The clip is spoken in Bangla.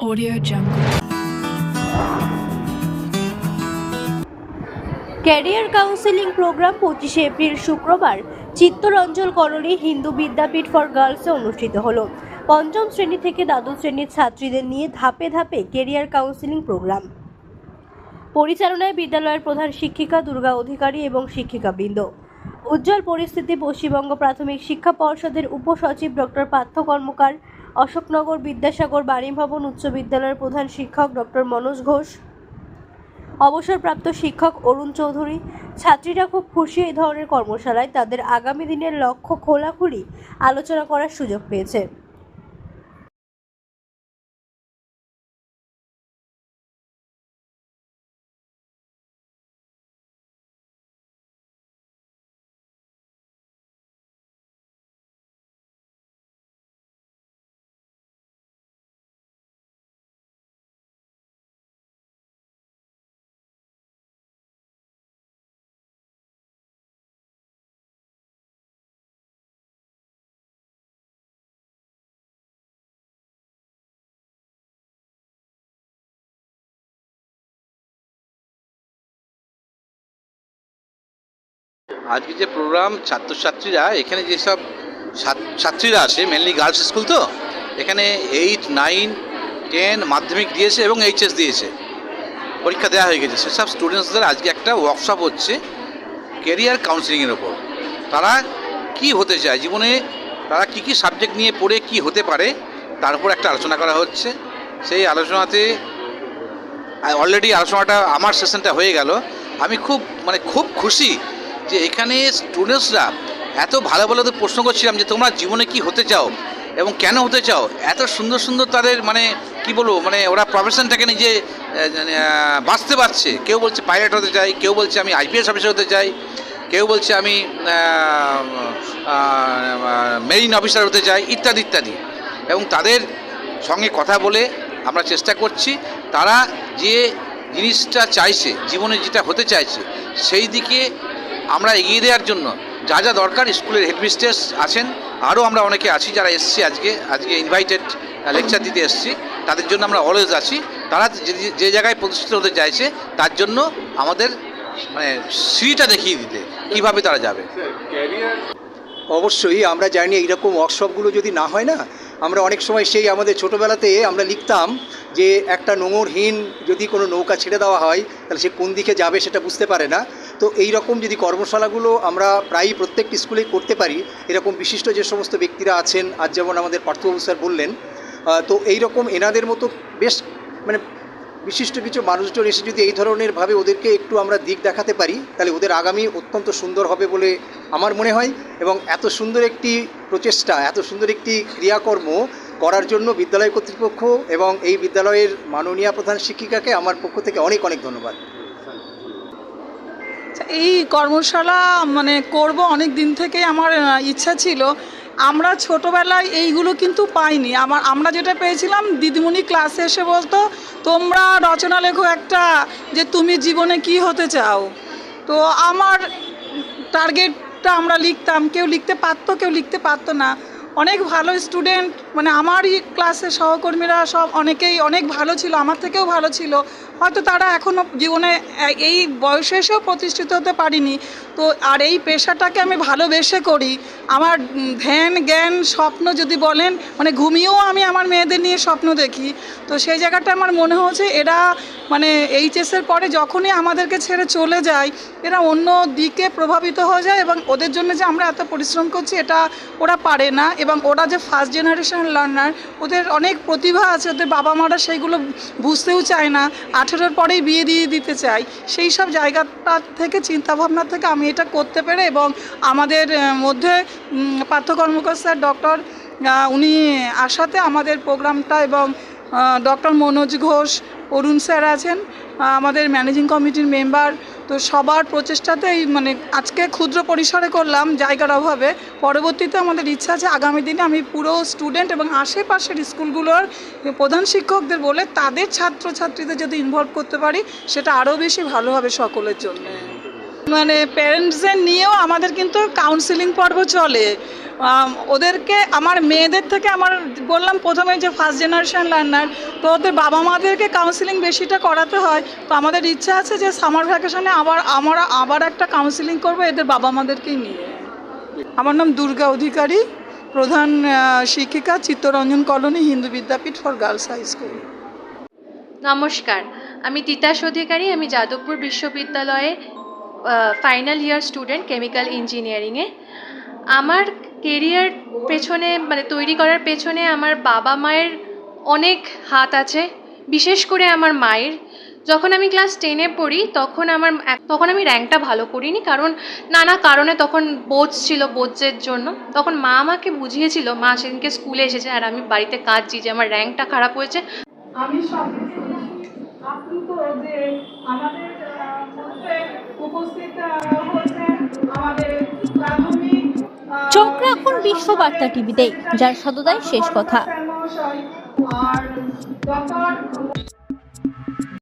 Audio Jungle. Career counselling programme পঁচিশে এপ্রিল শুক্রবার চিত্তরঞ্জন কলোনি হিন্দু বিদ্যাপীঠ ফর গার্লসে অনুষ্ঠিত হলো। পঞ্চম শ্রেণি থেকে দ্বাদশ শ্রেণির ছাত্রীদের নিয়ে ধাপে ধাপে ক্যারিয়ার কাউন্সেলিং প্রোগ্রাম পরিচালনায় বিদ্যালয়ের প্রধান শিক্ষিকা, দুর্গা অধিকারী এবং শিক্ষিকাবৃন্দ। উজ্জ্বল পরিস্থিতি পশ্চিমবঙ্গ প্রাথমিক শিক্ষা পর্ষদের উপসচিব ডক্টর পার্থ কর্মকার, অশোকনগর বিদ্যাসাগর বাণীভবন উচ্চ বিদ্যালয়ের প্রধান শিক্ষক ডক্টর মনোজ ঘোষ, অবসরপ্রাপ্ত শিক্ষক অরুণ চৌধুরী, ছাত্রীরা খুব খুশি এই ধরনের কর্মশালায় তাদের আগামী দিনের লক্ষ্য খোলাখুলি আলোচনা করার সুযোগ পেয়েছে। আজকে যে প্রোগ্রাম ছাত্রছাত্রীরা, এখানে যেসব ছাত- ছাত্রীরা আসে মেনলি গার্লস স্কুল তো, এখানে এইট নাইন টেন মাধ্যমিক দিয়েছে এবং এইচএস দিয়েছে। পরীক্ষা দেওয়া হয়ে গেছে। সেসব স্টুডেন্টসদের আজকে একটা ওয়ার্কশপ হচ্ছে কেরিয়ার কাউন্সিলিংয়ের ওপর। তারা কি হতে চায়? জীবনে তারা কি কি সাবজেক্ট নিয়ে পড়ে, কি হতে পারে? তার উপর একটা আলোচনা করা হচ্ছে। সেই আলোচনাতে অলরেডি আলোচনাটা আমার সেশনটা হয়ে গেল। আমি খুব মানে খুব খুশি যে এখানে স্টুডেন্টসরা এত ভালো ভালো প্রশ্ন করছিলাম যে তোমরা জীবনে কি হতে চাও এবং কেন হতে চাও? এত সুন্দর সুন্দর তাদের মানে কি বলব? মানে ওরা প্রফেশনটাকে নিজে আহ, বাঁচতে পারছে। কেউ বলছে পাইলট হতে চাই কেউ বলছে আমি আইপিএস অফিসার হতে চাই কেউ বলছে আমি মেরিন অফিসার হতে চাই ইত্যাদি ইত্যাদি। এবং তাদের সঙ্গে কথা বলে আমরা চেষ্টা করছি তারা যে জিনিসটা চাইছে জীবনে যেটা হতে চাইছে সেই দিকে আমরা এগিয়ে দেওয়ার জন্য যা যা দরকার, স্কুলের হেডমিস্ট্রেস আছেন, আরও আমরা অনেকে আছি যারা এসছি আজকে আজকে ইনভাইটেড লেকচার দিতে এসছি। তাদের জন্য আমরা অলওয়েজ আছি। তারা যে- জায়গায় প্রতিষ্ঠিত হতে চাইছে, তার জন্য আমাদের মানে সিঁড়িটা দেখিয়ে দিতে, কীভাবে তারা যাবে। অবশ্যই, আমরা জানি এইরকম ওয়ার্কশপগুলো যদি না হয় না, আমরা অনেক সময় সেই আমাদের ছোটোবেলাতে আমরা লিখতাম যে, একটা নোঙরহীন যদি কোনো নৌকা ছেড়ে দেওয়া হয়, তাহলে সে কোন দিকে যাবে সেটা বুঝতে পারে না। তো এই রকম যদি কর্মশালাগুলো আমরা প্রায়ই প্রত্যেকটি স্কুলেই করতে পারি, এরকম বিশিষ্ট যে সমস্ত ব্যক্তিরা আছেন, আজ যেমন আমাদের পার্থবাবু স্যার বললেন তো এই রকম এনাদের মতো বেশ মানে বিশিষ্ট কিছু মানুষজন এসে যদি এই ধরনের ভাবে ওদেরকে একটু আমরা দিক দেখাতে পারি, তাহলে ওদের আগামী অত্যন্ত সুন্দর হবে বলে আমার মনে হয় এবং এত সুন্দর একটি প্রচেষ্টা, এত সুন্দর একটি ক্রিয়াকর্ম করার জন্য বিদ্যালয় কর্তৃপক্ষ এবং এই বিদ্যালয়ের মাননীয় প্রধান শিক্ষিকাকে আমার পক্ষ থেকে অনেক অনেক ধন্যবাদ। এই কর্মশালা মানে করব অনেক দিন থেকেই আমার ইচ্ছা ছিল। আমরা ছোটোবেলায় এইগুলো কিন্তু পাইনি। আমার, আমরা যেটা পেয়েছিলাম, দিদিমণি ক্লাসে এসে বলতো, তোমরা রচনা লেখো একটা যে তুমি জীবনে কি হতে চাও? তো আমার টার্গেটটা আমরা লিখতাম। কেউ লিখতে পারতো, কেউ লিখতে পারতো না। অনেক ভালো স্টুডেন্ট মানে আমারই ক্লাসের সহকর্মীরা সব অনেকেই অনেক ভালো ছিল, আমার থেকেও ভালো ছিল। হয়তো তারা এখনও জীবনে এই বয়সে এসেও প্রতিষ্ঠিত হতে পারিনি। তো আর এই পেশাটাকে আমি ভালোবেসে করি। আমার ধ্যান, জ্ঞান, স্বপ্ন যদি বলেন মানে ঘুমিয়েও আমি আমার মেয়েদের নিয়ে স্বপ্ন দেখি। তো সেই জায়গাটা আমার মনে হচ্ছে এরা মানে এইচএসের পরে যখনই আমাদেরকে ছেড়ে চলে যায়, এরা অন্য দিকে প্রভাবিত হয়ে যায় এবং ওদের জন্য যে আমরা এত পরিশ্রম করছি, এটা ওরা পারে না। এবং ওরা যে ফার্স্ট জেনারেশন লার্নার ওদের অনেক প্রতিভা আছে ওদের বাবা মারা সেইগুলো বুঝতেও চায় না। আঠেরোর পরেই বিয়ে দিয়ে দিতে চায়। সেই সব জায়গাটা থেকে চিন্তাভাবনা থেকে আমি এটা করতে পেরে এবং আমাদের মধ্যে উম, পার্থ কর্মকার স্যার ডক্টর উনি আসাতে আমাদের প্রোগ্রামটা এবং ডক্টর মনোজ ঘোষ অরুণ স্যার আছেন আমাদের ম্যানেজিং কমিটির মেম্বার তো সবার প্রচেষ্টাতেই মানে আজকে ক্ষুদ্র পরিসরে করলাম জায়গার অভাবে। পরবর্তীতে আমাদের ইচ্ছা আছে আগামী দিনে আমি পুরো স্টুডেন্ট এবং আশেপাশের স্কুলগুলোর প্রধান শিক্ষকদের বলে তাদের ছাত্রছাত্রীদের যদি ইনভলভ করতে পারি, সেটা আরও বেশি ভালো হবে সকলের জন্য। মানে প্যারেন্টসদের নিয়েও আমাদের কিন্তু কাউন্সিলিং পর্ব চলে। ওদেরকে, আমার মেয়েদের থেকে আমার বললাম প্রথমে যে ফার্স্ট জেনারেশন লার্নার তো ওদের বাবা মাদেরকে কাউন্সিলিং বেশিটা করাতে হয়। তো আমাদের ইচ্ছা আছে যে সামার ভ্যাকেশনে আবার, আমরা আবার একটা কাউন্সিলিং করব এদের বাবা মাদেরকেই নিয়ে। আমার নাম দুর্গা অধিকারী, প্রধান শিক্ষিকা, Chittaranjan colony, Hindu Vidyapith for girls high school নমস্কার, আমি তিতাস অধিকারী, আমি যাদবপুর বিশ্ববিদ্যালয়ে ফাইনাল ইয়ার স্টুডেন্ট কেমিক্যাল ইঞ্জিনিয়ারিংয়ে আমার কেরিয়ার পেছনে মানে তৈরি করার পেছনে আমার বাবা মায়ের অনেক হাত আছে, বিশেষ করে আমার মায়ের। যখন আমি ক্লাস টেনে পড়ি, তখন আমার, তখন আমি র্যাঙ্কটা ভালো করিনি, কারণ নানা কারণে তখন বোঝ ছিল বোঝের জন্য। তখন মা আমাকে বুঝিয়েছিল, মা, সেদিনকে স্কুলে এসেছে, আর আমি বাড়িতে কাঁদছি যে আমার র্যাঙ্কটা খারাপ হয়েছে। আমি আমাদের উপস্থিত বিশ্ববার্তা টিভিতে যার সততাই শেষ কথা।